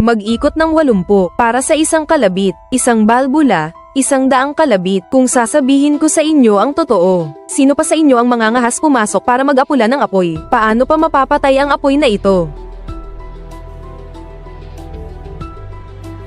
Mag-ikot ng walumpo para sa isang kalabit, isang balbula, isang daang kalabit. Kung sasabihin ko sa inyo ang totoo, sino pa sa inyo ang mga ngahas pumasok para mag-apula ng apoy? Paano pa mapapatay ang apoy na ito?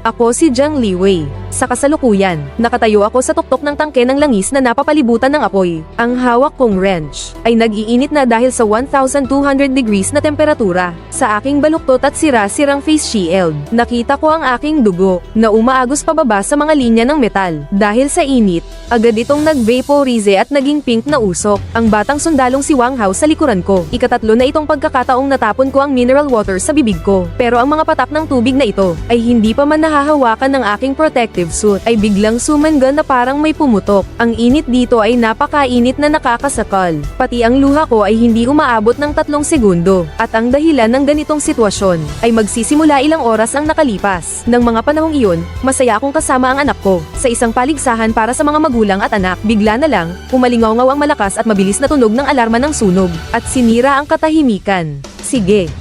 Ako si Jiang Liwei. Sa kasalukuyan, nakatayo ako sa tuktok ng tangke ng langis na napapalibutan ng apoy. Ang hawak kong wrench ay nag-iinit na dahil sa 1,200 degrees na temperatura. Sa aking baluktot at sira-sirang face shield, nakita ko ang aking dugo na umaagos pababa sa mga linya ng metal. Dahil sa init, agad itong nag-vaporize at naging pink na usok. Ang batang sundalong si Wang Hao sa likuran ko. Ikatatlo na itong pagkakataong natapon ko ang mineral water sa bibig ko. Pero ang mga patak ng tubig na ito ay hindi pa man nahahawakan ng aking protective suit ay biglang sumangga na parang may pumutok. Ang init dito ay napakainit na nakakasakal. Pati ang luha ko ay hindi umaabot ng tatlong segundo. At ang dahilan ng ganitong sitwasyon ay magsisimula ilang oras ang nakalipas. Nang mga panahong iyon, masaya akong kasama ang anak ko sa isang paligsahan para sa mga magulang at anak. Bigla na lang, umalingaw ang malakas at mabilis na tunog ng alarma ng sunog at sinira ang katahimikan. Sige.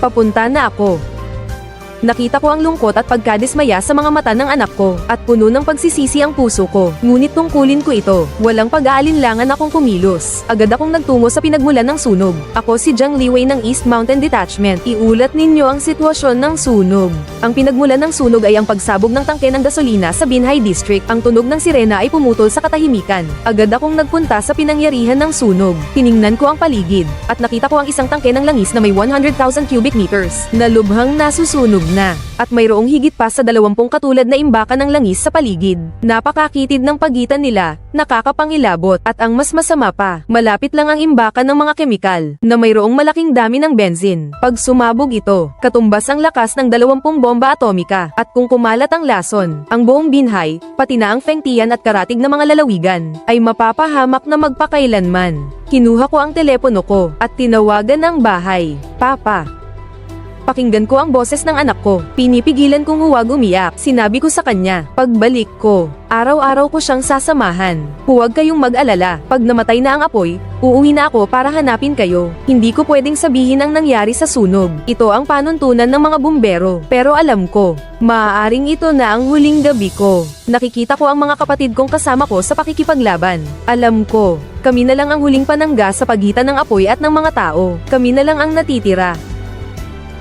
Papunta na ako. Nakita ko ang lungkot at pagkadismaya sa mga mata ng anak ko, at puno ng pagsisisi ang puso ko. Ngunit tungkulin ko ito, walang pag-aalinlangan akong kumilos. Agad akong nagtungo sa pinagmulan ng sunog. Ako si Jiang Liwei ng East Mountain Detachment. Iulat ninyo ang sitwasyon ng sunog. Ang pinagmulan ng sunog ay ang pagsabog ng tangke ng gasolina sa Binhai District. Ang tunog ng sirena ay pumutol sa katahimikan. Agad akong nagpunta sa pinangyarihan ng sunog. Tiningnan ko ang paligid, at nakita ko ang isang tangke ng langis na may 100,000 cubic meters, na lubhang nasusunog na. At mayroong higit pa sa dalawampung katulad na imbakan ng langis sa paligid. Napakakitid ng pagitan nila, nakakapangilabot, at ang mas masama pa, malapit lang ang imbakan ng mga kemikal, na mayroong malaking dami ng benzin. Pag sumabog ito, katumbas ang lakas ng dalawampung bomba atomika, at kung kumalat ang lason, ang buong binhay, pati na ang fengtian at karatig na mga lalawigan, ay mapapahamak na magpakailanman. Kinuha ko ang telepono ko, at tinawagan ng bahay. Papa, Pakinggan ko ang boses ng anak ko. Pinipigilan kong huwag umiyak. Sinabi ko sa kanya, pagbalik ko, araw-araw ko siyang sasamahan. Huwag kayong mag-alala. Pag namatay na ang apoy, uuwi na ako para hanapin kayo. Hindi ko pwedeng sabihin ang nangyari sa sunog. Ito ang panuntunan ng mga bumbero. Pero alam ko, maaaring ito na ang huling gabi ko. Nakikita ko ang mga kapatid kong kasama ko sa pakikipaglaban. Alam ko, kami na lang ang huling panangga sa pagitan ng apoy at ng mga tao. Kami na lang ang natitira.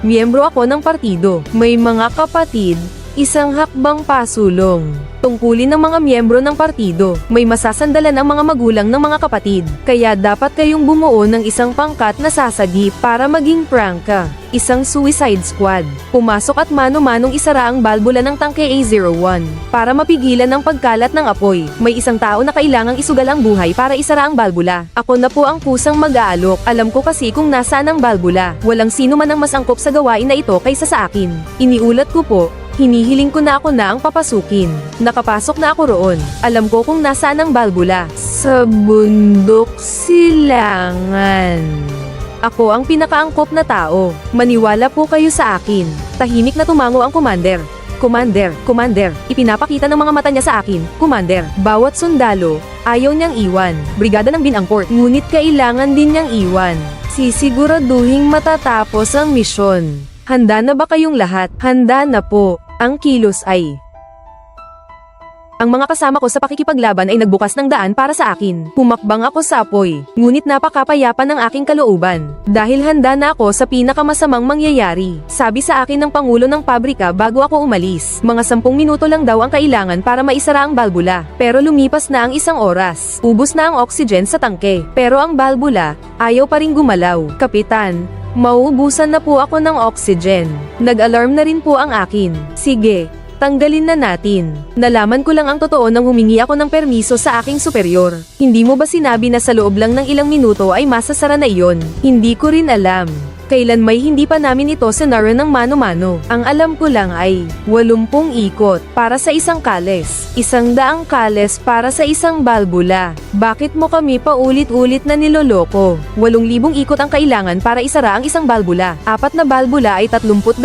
Miyembro ako ng partido. May mga kapatid, isang hakbang pasulong. Tungkulin ng mga miyembro ng partido, may masasandalan ang mga magulang ng mga kapatid. Kaya dapat kayong bumuo ng isang pangkat na sasagi para maging prangka. Isang suicide squad. Pumasok at mano-manong isara ang balbula ng tangke A01. Para mapigilan ang pagkalat ng apoy, may isang tao na kailangang isugal ang buhay para isara ang balbula. Ako na po ang kusang mag-aalok. Alam ko kasi kung nasaan ang balbula. Walang sino man ang mas angkop sa gawain na ito kaysa sa akin. Iniulat ko po, Hinihiling ko na ako na ang papasukin. Nakapasok na ako roon. Alam ko kung nasaan ang balbula. Sa bundok silangan. Ako ang pinakaangkop na tao. Maniwala po kayo sa akin. Tahimik na tumango ang commander. Commander, Commander, ipinapakita ng mga mata niya sa akin, Commander, bawat sundalo, ayaw niyang iwan, brigada ng binangport, ngunit kailangan din niyang iwan. Sisiguraduhing matatapos ang misyon. Handa na ba kayong lahat? Handa na po. Ang kilos ay ang mga kasama ko sa pakikipaglaban ay nagbukas ng daan para sa akin. Pumakbang ako sa apoy, ngunit napakapayapa ng aking kalooban. Dahil handa na ako sa pinakamasamang mangyayari. Sabi sa akin ng Pangulo ng pabrika bago ako umalis. Mga sampung minuto lang daw ang kailangan para maisara ang balbula. Pero lumipas na ang isang oras. Ubus na ang oxygen sa tangke. Pero ang balbula, ayaw pa rin gumalaw. Kapitan, Mauubusan na po ako ng oxygen. Nag-alarm na rin po ang akin. Sige, tanggalin na natin. Nalaman ko lang ang totoo nang humingi ako ng permiso sa aking superior. Hindi mo ba sinabi na sa loob lang ng ilang minuto ay masasara na iyon? Hindi ko rin alam. Kailan may hindi pa namin ito sinara ng mano-mano. Ang alam ko lang ay, 80 ikot para sa isang kales. Isang daang kales para sa isang balbula. Bakit mo kami paulit-ulit na niloloko? 8,000 ikot ang kailangan para isara ang isang balbula. Apat na balbula ay 32,000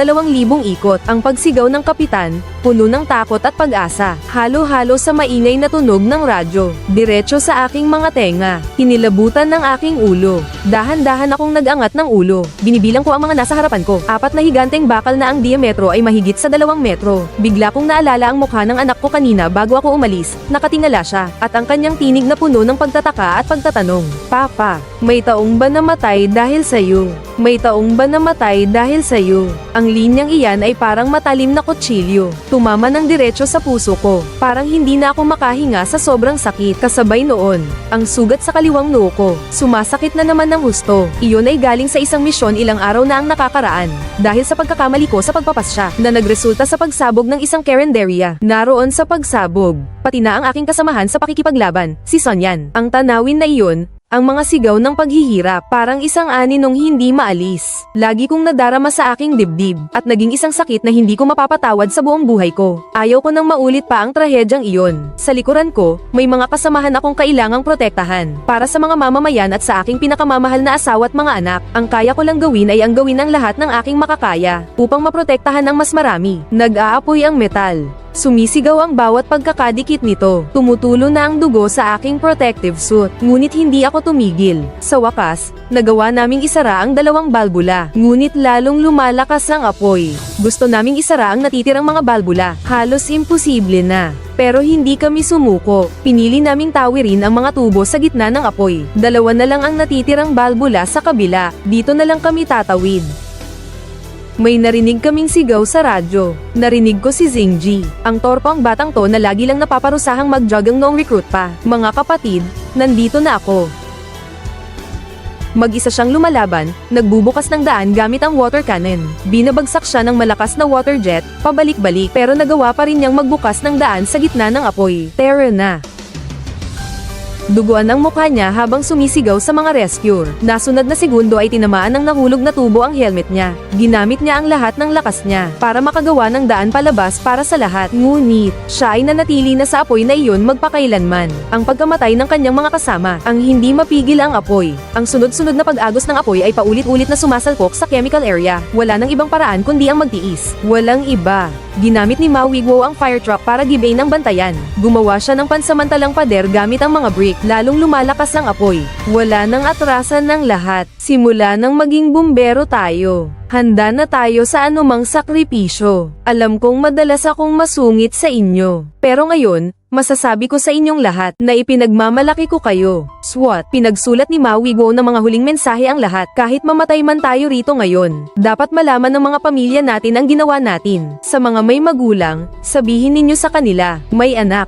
ikot. Ang pagsigaw ng kapitan, puno ng takot at pag-asa. Halo-halo sa maingay na tunog ng radyo. Diretso sa aking mga tenga. Hinilabutan ng aking ulo. Dahan-dahan akong nag-angat ng ulo. Binibilang ko ang mga nasa harapan ko. Apat na higanteng bakal na ang diametro ay mahigit sa dalawang metro. Bigla kong naalala ang mukha ng anak ko kanina bago ako umalis. Nakatingala siya, at ang kanyang tinig na puno ng pagtataka at pagtatanong. Papa, may taong ba namatay dahil sa'yo? May taong ba namatay dahil sa'yo? Ang linyang iyan ay parang matalim na kutsilyo. Tumama ng diretso sa puso ko. Parang hindi na ako makahinga sa sobrang sakit. Kasabay noon, ang sugat sa kaliwang noo ko. Sumasakit na naman ng husto. Iyon ay galing sa isang misyon ilang araw na ang nakakaraan. Dahil sa pagkakamali ko sa pagpapasya, na nagresulta sa pagsabog ng isang karinderya. Naroon sa pagsabog, pati na ang aking kasamahan sa pakikipaglaban, si Sonyan. Ang tanawin na iyon, ang mga sigaw ng paghihirap parang isang ani nung hindi maalis. Lagi kong nadarama sa aking dibdib at naging isang sakit na hindi ko mapapatawad sa buong buhay ko. Ayaw ko nang maulit pa ang trahedyang iyon. Sa likuran ko, may mga kasamahan akong kailangang protektahan. Para sa mga mamamayan at sa aking pinakamamahal na asawa at mga anak, ang kaya ko lang gawin ay ang gawin ang lahat ng aking makakaya upang maprotektahan ng mas marami. Nag-aapoy ang metal. Sumisigaw ang bawat pagkakadikit nito. Tumutulo na ang dugo sa aking protective suit. Ngunit hindi ako tumigil. Sa wakas, nagawa naming isara ang dalawang balbula. Ngunit lalong lumalakas ang apoy. Gusto naming isara ang natitirang mga balbula. Halos imposible na. Pero hindi kami sumuko. Pinili naming tawirin ang mga tubo sa gitna ng apoy. Dalawa na lang ang natitirang balbula sa kabila. Dito na lang kami tatawid. May narinig kaming sigaw sa radyo. Narinig ko si Zingji, ang torpang batang to na lagi lang napaparusahang magjogging noong recruit pa. Mga kapatid, nandito na ako. Mag-isa siyang lumalaban, nagbubukas ng daan gamit ang water cannon. Binabagsak siya ng malakas na water jet, pabalik-balik pero nagawa pa rin niyang magbukas ng daan sa gitna ng apoy. Terror na. Duguan ang mukha niya habang sumisigaw sa mga rescuer. Nasunod na segundo ay tinamaan ng nahulog na tubo ang helmet niya. Ginamit niya ang lahat ng lakas niya para makagawa ng daan palabas para sa lahat. Ngunit, siya ay nanatili na sa apoy na iyon magpakailanman. Ang pagkamatay ng kanyang mga kasama, ang hindi mapigil ang apoy. Ang sunod-sunod na pag-agos ng apoy ay paulit-ulit na sumasalpok sa chemical area. Wala nang ibang paraan kundi ang magtiis. Walang iba. Ginamit ni Mao Wigwo ang fire truck para gibay ng bantayan. Gumawa siya ng pansamantalang pader gamit ang mga brick, lalong lumalakas ang apoy. Wala nang atrasan ng lahat. Simula nang maging bumbero tayo. Handa na tayo sa anumang sakripisyo. Alam kong madalas akong masungit sa inyo. Pero ngayon, masasabi ko sa inyong lahat na ipinagmamalaki ko kayo. SWAT, pinagsulat ni Maui Go ng mga huling mensahe ang lahat kahit mamatay man tayo rito ngayon. Dapat malaman ng mga pamilya natin ang ginawa natin. Sa mga may magulang, sabihin ninyo sa kanila, may anak.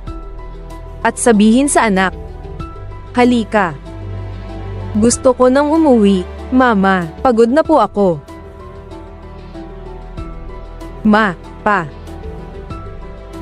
At sabihin sa anak, Halika. Gusto ko nang umuwi, Mama. Pagod na po ako. Ma, Pa.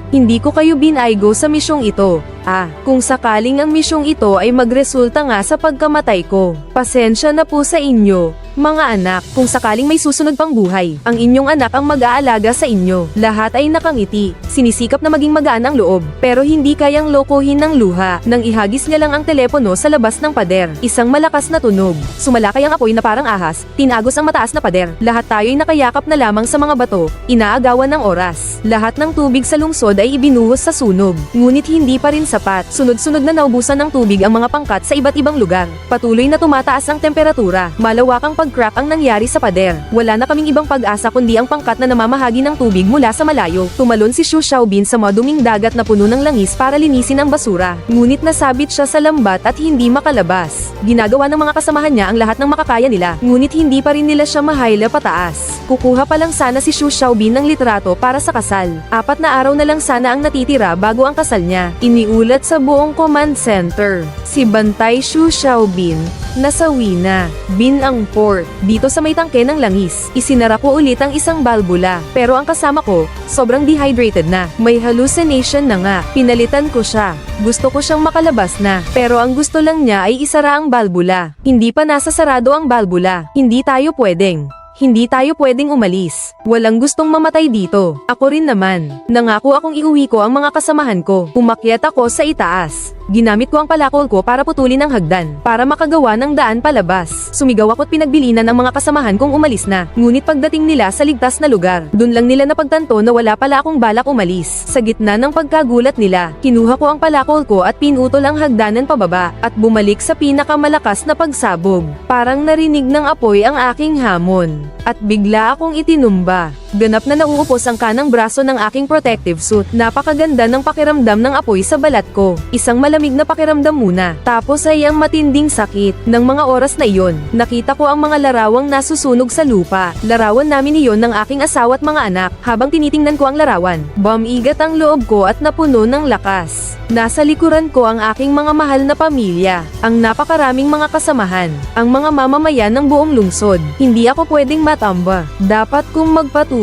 Hindi ko kayo binaygo sa misyong ito. Ah, kung sakaling ang misyong ito ay magresulta nga sa pagkamatay ko. Pasensya na po sa inyo, mga anak, kung sakaling may susunod pang buhay, ang inyong anak ang mag-aalaga sa inyo. Lahat ay nakangiti, sinisikap na maging magaan ang loob, pero hindi kayang lokohin ng luha, nang ihagis niya lang ang telepono sa labas ng pader. Isang malakas na tunog, sumalakay ang apoy na parang ahas, tinagos ang mataas na pader. Lahat tayo'y nakayakap na lamang sa mga bato, inaagawan ng oras. Lahat ng tubig sa lungsod ay ibinuhos sa sunog, ngunit hindi pa rin sapat. Sunod-sunod na naubusan ng tubig ang mga pangkat sa iba't ibang lugar. Patuloy na tumataas ang temperatura, malawakang pag-crack ang nangyari sa pader. Wala na kaming ibang pag-asa kundi ang pangkat na namamahagi ng tubig mula sa malayo. Tumalon si Xu Xiaobin sa maduming dagat na puno ng langis para linisin ang basura. Ngunit nasabit siya sa lambat at hindi makalabas. Ginagawa ng mga kasamahan niya ang lahat ng makakaya nila, ngunit hindi pa rin nila siya mahayla pataas. Kukuha pa lang sana si Xu Xiaobin ng litrato para sa kasal. Apat na araw na lang sana ang natitira bago ang kasal niya. Iniulat sa buong command center. Si Bantay Xu Xiaobin, nasawi na. Bin ang port. Dito sa may tangke ng langis, isinara ko ulit ang isang balbula. Pero ang kasama ko, sobrang dehydrated na. May hallucination na nga. Pinalitan ko siya. Gusto ko siyang makalabas na. Pero ang gusto lang niya ay isara ang balbula. Hindi pa nasa sarado ang balbula. Hindi tayo pwedeng. Hindi tayo pwedeng umalis. Walang gustong mamatay dito. Ako rin naman. Nangako akong iuwi ko ang mga kasamahan ko. Umakyat ako sa itaas. Ginamit ko ang palakol ko para putulin ang hagdan, para makagawa ng daan palabas. Sumigaw ako't pinagbilinan ng mga kasamahan kong umalis na. Ngunit pagdating nila sa ligtas na lugar, dun lang nila napagtanto na wala pala akong balak umalis. Sa gitna ng pagkagulat nila, kinuha ko ang palakol ko at pinutol ang hagdanan pababa, at bumalik sa pinakamalakas na pagsabog. Parang narinig ng apoy ang aking hamon. At bigla akong itinumba. Ganap na nauupos ang kanang braso ng aking protective suit. Napakaganda ng pakiramdam ng apoy sa balat ko. Isang malamig na pakiramdam muna. Tapos ay ang matinding sakit. Ng mga oras na iyon, nakita ko ang mga larawang nasusunog sa lupa. Larawan namin iyon ng aking asawa at mga anak. Habang tinitingnan ko ang larawan, bumigat ang loob ko at napuno ng lakas. Nasa likuran ko ang aking mga mahal na pamilya, ang napakaraming mga kasamahan, ang mga mamamayan ng buong lungsod. Hindi ako pwedeng matamba. Dapat kong magpatuloy.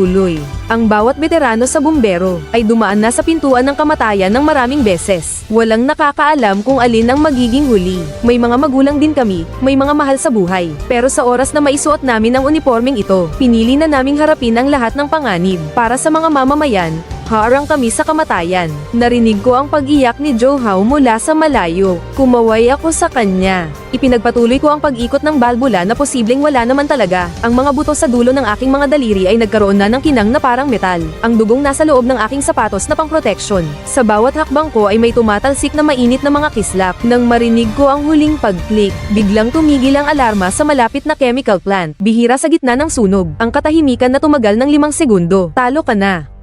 Ang bawat veterano sa bumbero ay dumaan na sa pintuan ng kamatayan ng maraming beses. Walang nakakaalam kung alin ang magiging huli. May mga magulang din kami, may mga mahal sa buhay. Pero sa oras na maisuot namin ang uniforming ito, pinili na naming harapin ang lahat ng panganib. Para sa mga mamamayan, Harang kami sa kamatayan. Narinig ko ang pag-iyak ni Johao mula sa malayo. Kumaway ako sa kanya. Ipinagpatuloy ko ang pag-ikot ng balbula na posibleng wala naman talaga. Ang mga buto sa dulo ng aking mga daliri ay nagkaroon na ng kinang na parang metal. Ang dugong nasa loob ng aking sapatos na pang-protection. Sa bawat hakbang ko ay may tumatalsik na mainit na mga kislap. Nang marinig ko ang huling pag-click, biglang tumigil ang alarma sa malapit na chemical plant. Bihira sa gitna ng sunog. Ang katahimikan na tumagal ng limang segundo. Talo ka na.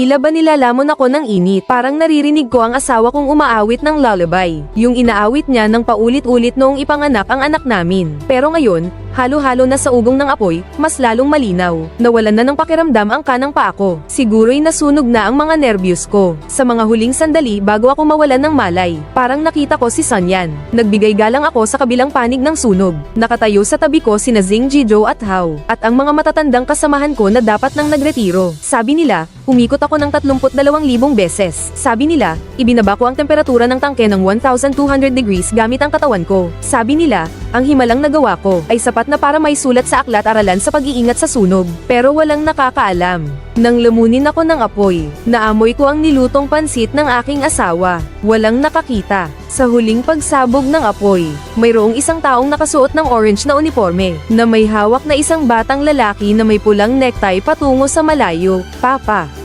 Tila ba nilalamon ako ng init? Parang naririnig ko ang asawa kong umaawit ng lullaby. Yung inaawit niya ng paulit-ulit noong ipanganak ang anak namin. Pero ngayon, halo-halo na sa ugong ng apoy, mas lalong malinaw. Nawalan na ng pakiramdam ang kanang pa ako. Siguro'y nasunog na ang mga nervyos ko. Sa mga huling sandali bago ako mawalan ng malay, parang nakita ko si Sanyan. Nagbigay galang ako sa kabilang panig ng sunog. Nakatayo sa tabi ko sina Zing Jijo at Hao. At ang mga matatandang kasamahan ko na dapat nang nagretiro. Sabi nila, umikot ako ng 32,000 beses. Sabi nila, ibinaba ko ang temperatura ng tangke ng 1,200 degrees gamit ang katawan ko. Sabi nila, ang himalang nagawa ko ay sapat na para may sulat sa aklat-aralan sa pag-iingat sa sunog. Pero walang nakakaalam. Nang lamunin ako ng apoy, naamoy ko ang nilutong pansit ng aking asawa. Walang nakakita. Sa huling pagsabog ng apoy, mayroong isang taong nakasuot ng orange na uniforme, na may hawak na isang batang lalaki na may pulang necktie patungo sa malayo. Papa.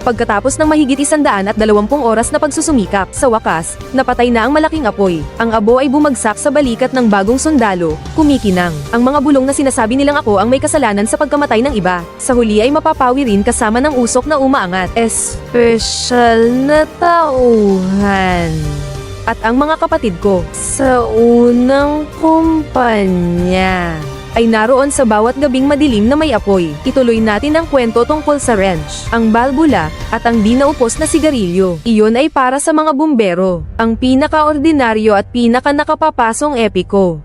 Pagkatapos ng mahigit isandaan at dalawampung oras na pagsusumikap, sa wakas, napatay na ang malaking apoy. Ang abo ay bumagsak sa balikat ng bagong sundalo, kumikinang. Ang mga bulong na sinasabi nilang ako ang may kasalanan sa pagkamatay ng iba. Sa huli ay mapapawi rin kasama ng usok na umaangat. Espesyal na tauhan. At ang mga kapatid ko, sa unang kumpanya ay naroon sa bawat gabing madilim na may apoy. Ituloy natin ang kwento tungkol sa wrench, ang balbula, at ang di naupos na sigarilyo. Iyon ay para sa mga bumbero, ang pinaka-ordinaryo at pinaka nakapapasong epiko.